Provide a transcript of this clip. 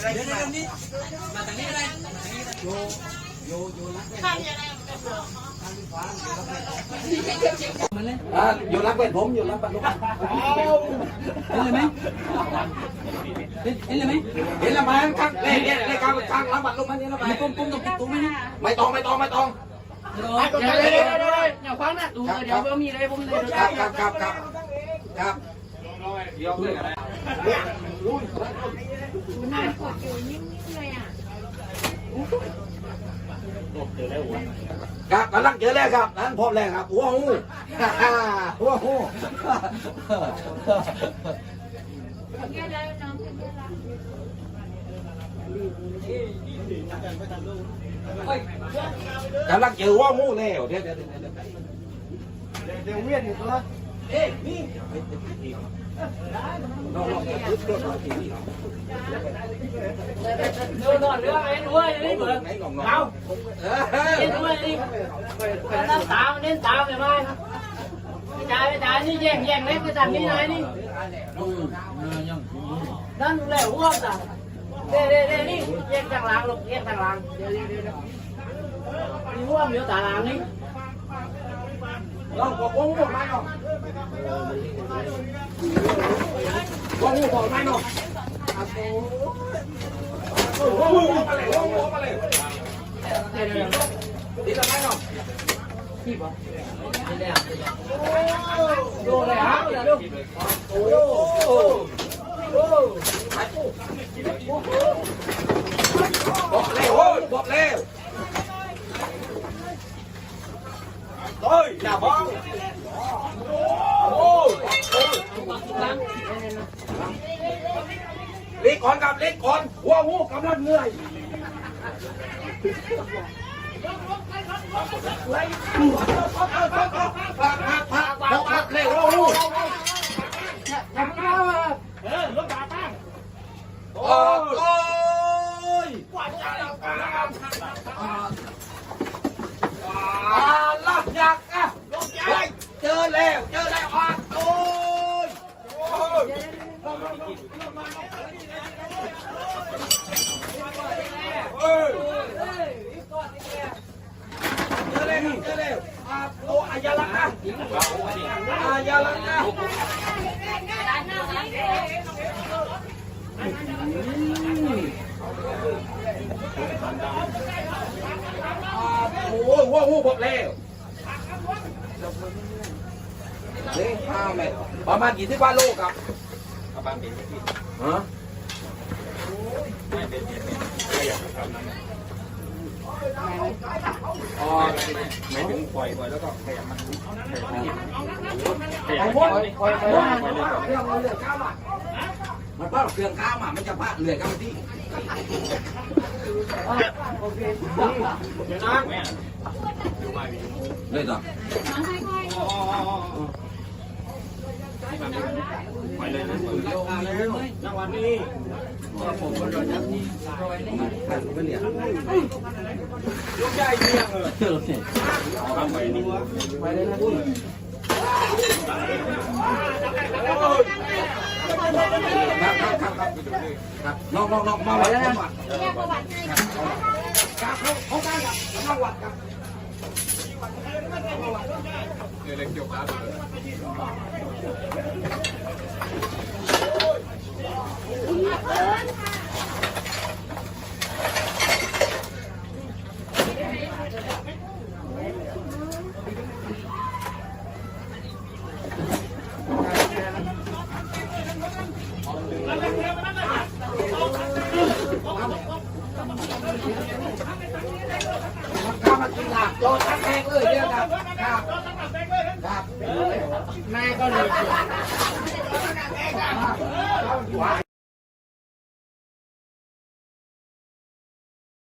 เดี๋ยวเดี๋ยวนี้มาทางนี้อะไรโยโยโยรักมันเลยอ่าอยู่รักเป็นผมอยู่รักปันลูกเห็นเลยไหมเห็นเลยไหมเห็นล้วไหมข้างเล่เล่เล่ข้างข้างรักปันลูกมันนี่แล้วไมมันก้มก้มตรงติดตัวไหมไม่ต้องไม่ต้องไม่ต้องเดี๋ยวเดี๋ยวเดี๋ยวเดี๋ยวเดี๋ยวอย่าฟังนะดูเดี๋ยวมีอะไรผมเลยครับครับครับครับครับเดี๋ยวเลย อะไรนานกดอยู่นิ่งๆเลยอะครับกำลังเจอแล้วครับนั้นพบแล้วครับหัวหูฮ่าฮ่าหัวหูแกได้น้องเป็นเพื่อนรักำลังเจอหัวหูแล้วเดี๋ยวเดี๋ยวเดี๋ยวเดี๋ยวเดี๋ยวเวียนอยู่ตัวเอ๊ะนี่น้องๆจะยึดตัวเอนเรือไอ้ด้วยนี่เหมือนไหนน้องๆเอาเออเล่นด้วยนี่เล่นตามเล่นตามเลยไหมครับไม่จ่ายไม่จ่ายนี่แย่งแย่งเล็กละอ้วกอะนี่ องหัวหูบอกมาน้องหัวหูบอกมาเลยหัวหูบอกมาเลยเดี๋ยวเดี๋ยวดีแล้วไหมน้องที่บอ กดูเลยครับเดี๋ยวดู โอ้โหบอกเร็วโอ้ยบอกเร็วเฮ้ยอย่าบ้องโอ้ยเล็ ก่อนกับเล็กก่อนหัวหูกำลังเหนื่อยพักพักพักพักพักพักเร็วหัวหู โอ้ยอาลับยักษ์อะเจอแล้ว เจอแล้วอะโอ้ยโอ้ยเอ้ยเจอแล้วเจอแล้วอะ โอ้อายาลักอะอายาลักอะโอ้ยว้าวว้าวบอกแล้วเลี้ยงห้าเมตรประมาณกี่สิบว่าโลครับประมาณเป็นฮะ อ๋อไม่ถึงปล่อยปล่อยแล้วก็ขยับมันขยับมันไอ้พวกคอยคอยว่าเรื่องเรือข้ามอะมันพลาเครื่องข้ามอะไม่จะพลาดเรือข้ามที่เดี๋ยวนะแม่เลยต่อน้องค่อยๆปล่อยเลยนะจังวะนี้ ยัดนี่รอยนี่ไม่เหลียยกใหญ่เยี่ยงลยทำไปนี่ไปเลยนะคุณครับครับครับครับครับน้องน้องมาวัดมาวัดแยกประวัติให้ครับเขาเขาได้ครับมาวัดครับเล็กเกี่ยวกับ ครับโดนทั้งแพงเลยเนี่ยครับครับครับแม่ก็เลยว้า